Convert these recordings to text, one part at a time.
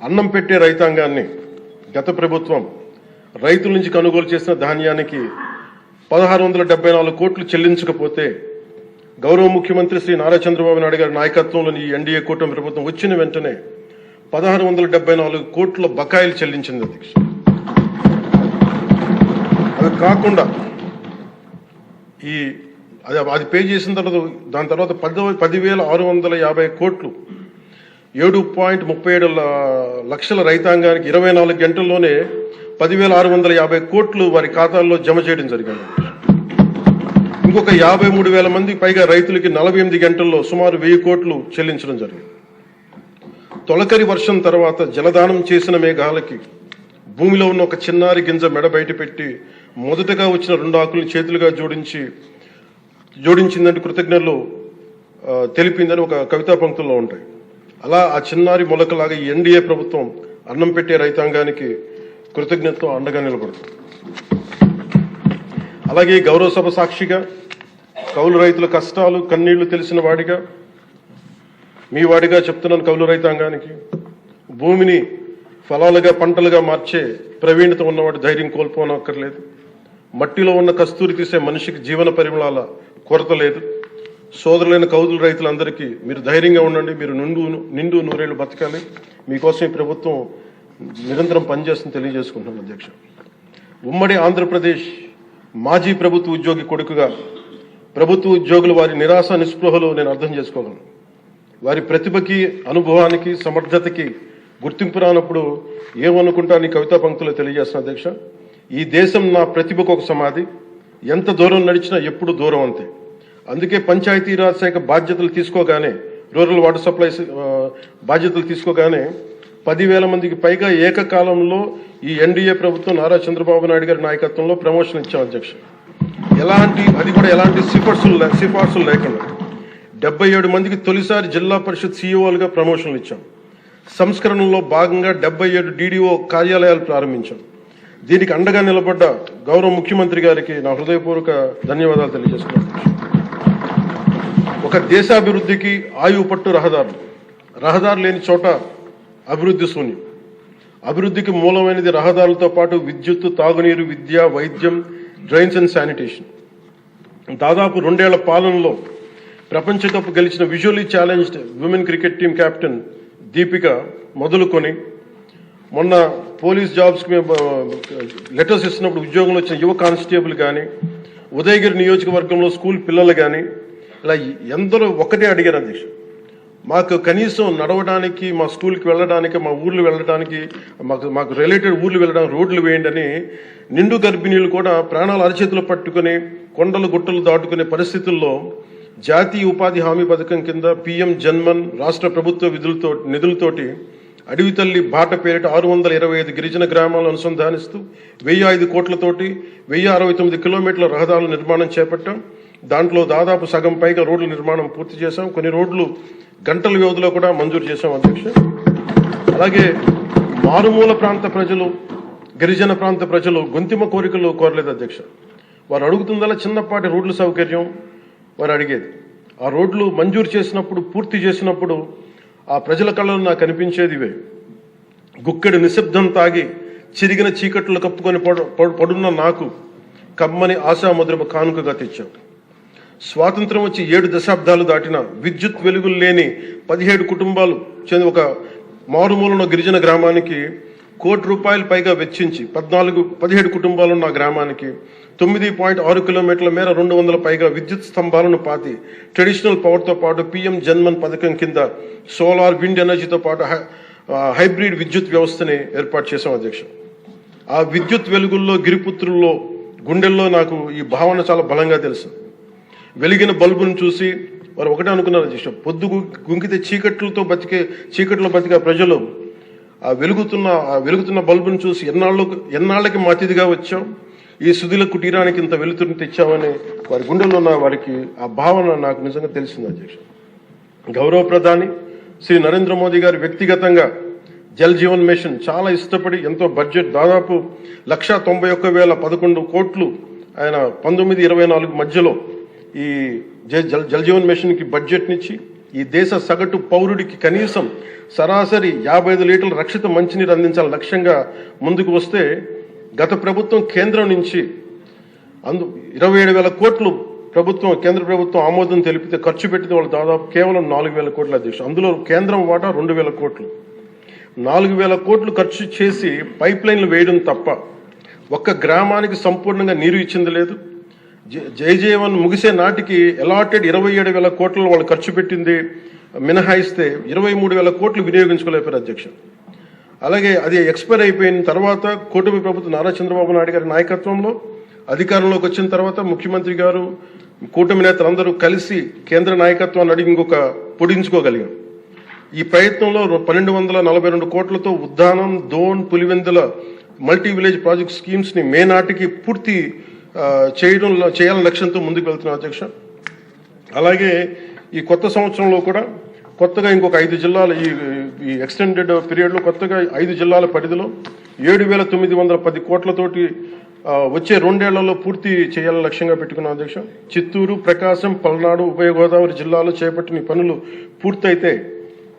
అన్నం పెట్టే రైతాంగాన్ని గత ప్రభుత్వం రైతుల నుంచి కొనుగోలు చేసిన ధాన్యానికి పదహారు వందల డెబ్బై నాలుగు కోట్లు చెల్లించకపోతే గౌరవ ముఖ్యమంత్రి శ్రీ నారా చంద్రబాబు నాయుడు గారి నాయకత్వంలోని ఈ ఎన్డీఏ కూటమి ప్రభుత్వం వచ్చిన వెంటనే పదహారు వందల డెబ్బై నాలుగు కోట్ల బకాయిలు చెల్లించింది అధ్యక్ష. అది కాకుండా ఈ అది అది పే చేసిన తర్వాత దాని తర్వాత పది పదివేల ఆరు వందల యాభై కోట్లు ఏడు పాయింట్ ముప్పై ఏడు లక్షల రైతాంగానికి ఇరవై నాలుగు గంటల్లోనే పదివేల ఆరు వందల యాభై కోట్లు వారి ఖాతాల్లో జమ చేయడం జరిగింది. ఇంకొక యాభై మూడు వేల మంది పైగా రైతులకి నలభై ఎనిమిది గంటల్లో సుమారు వెయ్యి కోట్లు చెల్లించడం జరిగింది. తొలకరి వర్షం తర్వాత జలదానం చేసిన మేఘాలకి భూమిలో ఉన్న ఒక చిన్నారి గింజ మెడ బయట పెట్టి మొదటగా వచ్చిన రెండు ఆకులను చేతులుగా జోడించి జోడించిందంటే కృతజ్ఞతలు తెలిపిందని ఒక కవితా పంక్తుల్లో ఉంటాయి. అలా ఆ చిన్నారి మొలకలాగా ఈ ఎన్డీఏ ప్రభుత్వం అన్నం పెట్టే రైతాంగానికి కృతజ్ఞతతో అండగా నిలబడుతుంది. అలాగే గౌరవ సభ సాక్షిగా కౌలు రైతుల కష్టాలు కన్నీళ్ళు తెలిసిన వాడిగా మీ వాడిగా చెప్తున్నాను కౌలు రైతాంగానికి. భూమిని ఫలాలుగా పంటలుగా మార్చే ప్రవీణత ఉన్నవాడు ధైర్యం కోల్పోనక్కర్లేదు. మట్టిలో ఉన్న కస్తూరి తీసే మనిషికి జీవన పరిమళాల కొరత లేదు. సోదరులైన కౌలు రైతులందరికీ మీరు ధైర్యంగా ఉండండి మీరు నిండు నిండు నూరేళ్ళు బతకాలి. మీకోసం ఈ ప్రభుత్వం నిరంతరం పనిచేస్తుంది తెలియజేసుకుంటున్నాను అధ్యక్ష. ఉమ్మడి ఆంధ్రప్రదేశ్ మాజీ ప్రభుత్వ ఉద్యోగి కొడుకుగా ప్రభుత్వ ఉద్యోగులు వారి నిరాశ నిస్పృహలు నేను అర్థం చేసుకోగలను. వారి ప్రతిభకి అనుభవానికి సమర్థతకి గుర్తింపు రానప్పుడు ఏమనుకుంటా నీ కవితా పంక్తులు తెలియజేస్తున్న అధ్యక్ష. ఈ దేశం నా ప్రతిభకు ఒక సమాధి. ఎంత దూరం నడిచినా ఎప్పుడు దూరం అంతే. అందుకే పంచాయతీరాజ్ శాఖ బాధ్యతలు తీసుకోగానే రూరల్ వాటర్ సప్లైస్ బాధ్యతలు తీసుకోగానే పదివేల మందికి పైగా ఏకకాలంలో ఈ ఎన్డీఏ ప్రభుత్వం నారా చంద్రబాబు నాయుడు గారి నాయకత్వంలో ప్రమోషన్ ఇచ్చాం అధ్యక్ష ఎలాంటి అది కూడా ఎలాంటి సిఫార్సులు లే- సిఫార్సులు లేకుండా డెబ్బై ఏడు మందికి తొలిసారి జిల్లా పరిషత్ సీఈఓలుగా ప్రమోషన్లు ఇచ్చాం. సంస్కరణలో భాగంగా డెబ్బై ఏడు డీడీఓ కార్యాలయాలు ప్రారంభించాం. దీనికి అండగా నిలబడ్డ గౌరవ ముఖ్యమంత్రి గారికి నా హృదయపూర్వక ధన్యవాదాలు తెలియజేస్తున్నాను. ఒక దేశాభివృద్ధికి ఆయువు పట్టు రహదారులు. రహదారు లేని చోట అభివృద్ధి శూన్యం. అభివృద్ధికి మూలమైనది రహదారులతో పాటు విద్యుత్తు తాగునీరు విద్య వైద్యం డ్రైన్స్ అండ్ శానిటేషన్. దాదాపు రెండేళ్ళ పాలనలో ప్రపంచ కప్ గెలిచిన visually challenged women cricket team captain Deepika మొదలుకొని మొన్న పోలీస్ జాబ్స్కి మేము లెటర్స్ ఇస్తున్నప్పుడు ఉద్యోగంలో వచ్చిన యువ కానిస్టేబుల్ కానీ ఉదయగిరి నియోజకవర్గంలో స్కూల్ పిల్లలు కానీ ఇలా ఎందరో ఒకటే అడిగారు అధ్యక్ష. మాకు కనీసం నడవడానికి మా స్కూల్కి వెళ్ళడానికి మా ఊర్లు వెళ్ళడానికి మాకు మాకు రిలేటెడ్ ఊర్లు వెళ్ళడానికి రోడ్లు వేయండి అని నిండు గర్భిణీలు కూడా ప్రాణాలు అరచేతులు పట్టుకుని కొండలు గుట్టలు దాటుకునే పరిస్థితుల్లో జాతీయ ఉపాధి హామీ పథకం కింద పిఎం జన్మన్ రాష్ట్ర ప్రభుత్వ విధులతో నిధులతోటి అడవి తల్లి బాట పేరిట ఆరు వందల ఇరవై ఐదు గిరిజన గ్రామాలను అనుసంధానిస్తూ వెయ్యి ఐదు కోట్లతోటి వెయ్యి అరవై తొమ్మిది కిలోమీటర్ల రహదారుల నిర్మాణం చేపట్టాం. దాంట్లో దాదాపు సగం పైగా రోడ్ల నిర్మాణం పూర్తి చేశాం. కొన్ని రోడ్లు గంటల వ్యవధిలో కూడా మంజూరు చేశాం అధ్యక్ష. అలాగే మారుమూల ప్రాంత ప్రజలు గిరిజన ప్రాంత ప్రజలు గొంతిమ కోరికలు కోరలేదు అధ్యక్ష. వారు అడుగుతుందల్లా చిన్నపాటి రోడ్ల సౌకర్యం వారు అడిగేది. ఆ రోడ్లు మంజూరు చేసినప్పుడు పూర్తి చేసినప్పుడు ఆ ప్రజల కళ్ళలో నాకు కనిపించేది ఇవే. గుక్కెడు నిశ్శబ్దం తాగి చిరిగిన చీకట్లు కప్పుకొని పడున్న నాకు కమ్మని ఆశాముద్రమ కానుకగా తెచ్చాం స్వాతంత్రం వచ్చి ఏడు దశాబ్దాలు దాటిన విద్యుత్ వెలుగులు లేని పదిహేడు కుటుంబాలు చెంది ఒక మారుమూలన గిరిజన గ్రామానికి కోటి రూపాయలు పైగా వెచ్చించి పద్నాలుగు పదిహేడు కుటుంబాలు ఉన్న గ్రామానికి తొమ్మిది పాయింట్ ఆరు కిలోమీటర్ల మేర రెండు వందల పైగా విద్యుత్ స్తంభాలను పాతి ట్రెడిషనల్ పవర్తో పాటు పిఎం జన్మన్ పథకం కింద సోలార్ విండ్ ఎనర్జీతో పాటు హై- హైబ్రిడ్ విద్యుత్ వ్యవస్థని ఏర్పాటు చేశాం అధ్యక్ష. ఆ విద్యుత్ వెలుగుల్లో గిరిపుత్రుల్లో గుండెల్లో నాకు ఈ భావన చాలా బలంగా తెలుసు. వెలిగిన బల్బును చూసి వారు ఒకటే అనుకున్నారు అధ్యక్ష పొద్దు గుంకితే చీకట్లతో బతికే చీకట్లో బతికే ప్రజలు ఆ వెలుగుతున్న ఆ వెలుగుతున్న బల్బును చూసి ఎన్నాళ్ళు ఎన్నాళ్ళకి మా అతిథిగా వచ్చాం ఈ సుధిల కుటీరానికి ఇంత వెలుతురుని తెచ్చామని వారి గుండెల్లో ఉన్న వారికి ఆ భావన నాకు నిజంగా తెలిసింది అధ్యక్ష గౌరవ ప్రధాని శ్రీ నరేంద్ర మోదీ గారు వ్యక్తిగతంగా జల్ జీవన్ మిషన్ చాలా ఇష్టపడి ఎంతో బడ్జెట్ దాదాపు లక్షా తొంభై ఒక్క వేల పదకొండు కోట్లు ఆయన పంతొమ్మిది ఇరవై నాలుగు మధ్యలో ఈ జ- జల్ జల్ జీవన్ మిషన్కి బడ్జెట్నిచ్చి ఈ దేశ సగటు పౌరుడికి కనీసం సరాసరి యాభై ఐదు లీటర్ల రక్షిత మంచినీరు అందించాలని లక్ష్యంగా ముందుకు వస్తే గత ప్రభుత్వం కేంద్రం నుంచి అందు ఇరవై ఏడు వేల కోట్లు ప్రభుత్వం కేంద్ర ప్రభుత్వం ఆమోదం తెలిపితే ఖర్చు పెట్టిన వాళ్ళు దాదాపు కేవలం నాలుగు వేల కోట్ల అధ్యక్షులు అందులో కేంద్రం వాటా రెండు వేల కోట్లు. నాలుగు వేల కోట్లు ఖర్చు చేసి పైప్ లైన్లు వేయడం తప్ప ఒక్క గ్రామానికి సంపూర్ణంగా నీరు ఇచ్చింది లేదు. జ- జయజీవన్ ముగిసే నాటికి అలాటెడ్ ఇరవై ఏడు వేల కోట్లు వాళ్ళు ఖర్చు పెట్టింది మినహాయిస్తే ఇరవై మూడు వేల కోట్లు వినియోగించుకోలేపారు అధ్యక్ష. అలాగే అది ఎక్స్పైర్ అయిపోయిన తర్వాత కూటమి ప్రభుత్వం నారా చంద్రబాబు నాయుడు గారి నాయకత్వంలో అధికారంలోకి వచ్చిన తర్వాత ముఖ్యమంత్రి గారు కూటమి నేతలందరూ కలిసి కేంద్ర నాయకత్వాన్ని అడిగి ఇంకొక పొడించుకోగలిగాం ఈ ప్రయత్నంలో పన్నెండు వందల నలభై రెండు కోట్లతో Uddanam Dhone Pulivendula multi village project స్కీమ్స్ని May నాటికి పూర్తి చేయడం చేయాలని లక్ష్యంతో ముందుకు వెళ్తున్నాం అధ్యక్ష. అలాగే ఈ కొత్త సంవత్సరంలో కూడా కొత్తగా ఇంకొక ఐదు జిల్లాల ఈ ఈ ఎక్స్టెండెడ్ పీరియడ్లో కొత్తగా ఐదు జిల్లాల పరిధిలో ఏడు వేల తొమ్మిది వందల పది కోట్లతోటి వచ్చే రెండేళ్ళలో పూర్తి చేయాలని లక్ష్యంగా పెట్టుకున్నాం అధ్యక్ష. చిత్తూరు ప్రకాశం పల్నాడు ఉభయ గోదావరి జిల్లాలో చేపట్టిన పనులు పూర్తయితే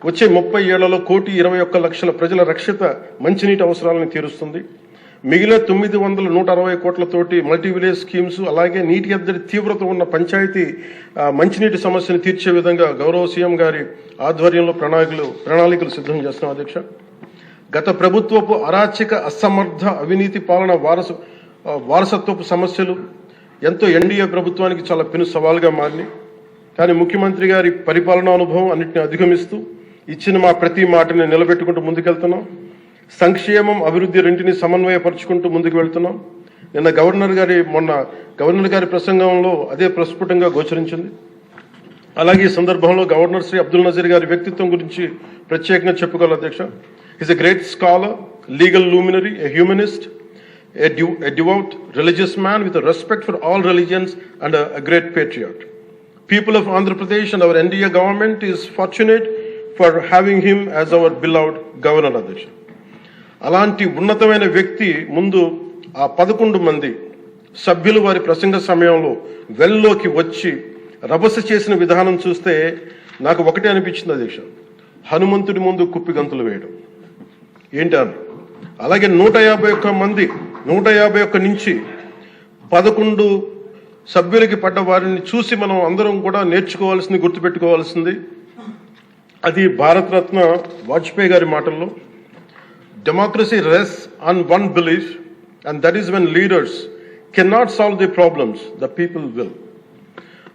వచ్చే ముప్పై ఏళ్ళలో కోటి ఇరవై ఒక్క లక్షల ప్రజల రక్షిత మంచినీటి అవసరాలను తీరుస్తుంది. మిగిలిన తొమ్మిది వందల నూట అరవై కోట్లతోటి మల్టీ విలేజ్ స్కీమ్స్ అలాగే నీటి ఎద్దడి తీవ్రత ఉన్న పంచాయతీ మంచినీటి సమస్యను తీర్చే విధంగా గౌరవ సీఎం గారి ఆధ్వర్యంలో ప్రణాళికలు ప్రణాళికలు సిద్ధం చేస్తున్నాం అధ్యక్ష. గత ప్రభుత్వపు అరాచక అసమర్థ అవినీతి పాలన వారస వారసత్వపు సమస్యలు ఎంతో ఎన్డీఏ ప్రభుత్వానికి చాలా పెను సవాల్గా మారినాయి. కానీ ముఖ్యమంత్రి గారి పరిపాలనా అనుభవం అన్నింటిని అధిగమిస్తూ ఇచ్చిన మా ప్రతి మాటని నిలబెట్టుకుంటూ ముందుకెళ్తున్నాం. సంక్షేమం అభివృద్ధి రెంటిని సమన్వయపరచుకుంటూ ముందుకు వెళ్తున్నాం. నిన్న గవర్నర్ గారి మొన్న గవర్నర్ గారి ప్రసంగంలో అదే ప్రస్ఫుటంగా గోచరించింది. అలాగే ఈ సందర్భంలో గవర్నర్ శ్రీ అబ్దుల్ నజీర్ గారి వ్యక్తిత్వం గురించి ప్రత్యేకంగా చెప్పుకోవాలి అధ్యక్ష. Is a great scholar legal luminary a humanist a devout religious man with respect for all religions and a great patriot people of Andhra Pradesh and our NDA government is fortunate for having him as our bill governor అధ్యక్ష అలాంటి ఉన్నతమైన వ్యక్తి ముందు ఆ పదకొండు మంది సభ్యులు వారి ప్రసంగ సమయంలో వెల్లోకి వచ్చి రభస చేసిన విధానం చూస్తే నాకు ఒకటే అనిపించింది అధ్యక్ష. హనుమంతుడి ముందు కుప్పి గంతులు వేయడం. ఏంటి అని? అలాగే నూట యాభై ఒక్క మంది నూట యాభై ఒక్క నుంచి పదకొండు సభ్యులకి పడ్డ వారిని చూసి మనం అందరం కూడా నేర్చుకోవాల్సింది గుర్తుపెట్టుకోవాల్సింది అది భారతరత్న వాజ్పేయి గారి మాటల్లో. Democracy rest on one belief and that is when leaders can not solve problems, problems the people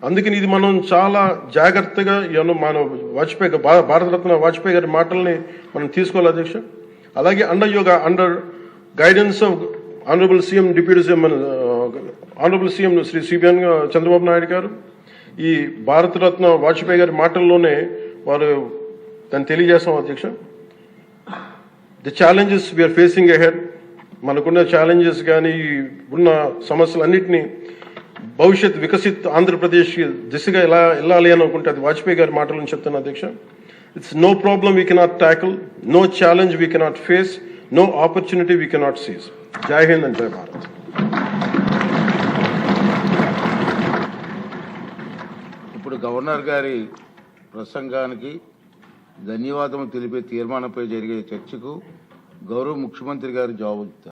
అందుకని ఇది మనం చాలా జాగ్రత్తగా ఏమో మన వాజ్పేయి భారతరత్న వాజ్పేయి గారి మాటల్ని మనం తీసుకోవాలి అధ్యక్ష. అలాగే under yoga under guidance of honourable CM deputy CM honourable CM Shri CBN Chandrababu Naidu గారు. ఈ భారతరత్న వాజ్పేయి గారి మాటల్లోనే వారు దాన్ని తెలియజేస్తాం అధ్యక్ష. The challenges we are facing ahead మనకున్న ఛాలెంజెస్ కానీ ఉన్న సమస్యలన్నింటినీ భవిష్యత్ వికసిత్ ఆంధ్రప్రదేశ్ దిశగా ఎలా వెళ్ళాలి అని అనుకుంటే అది వాజ్పేయి గారి మాటలను చెప్తాను అధ్యక్ష. It's no problem we cannot tackle no challenge we cannot face no opportunity we cannot seize Jai Hind and జై భారత్ ఇప్పుడు గవర్నర్ గారి ప్రసంగానికి ధన్యవాదములు తెలిపే తీర్మానంపై జరిగే చర్చకు గౌరవ ముఖ్యమంత్రి గారు జవాబు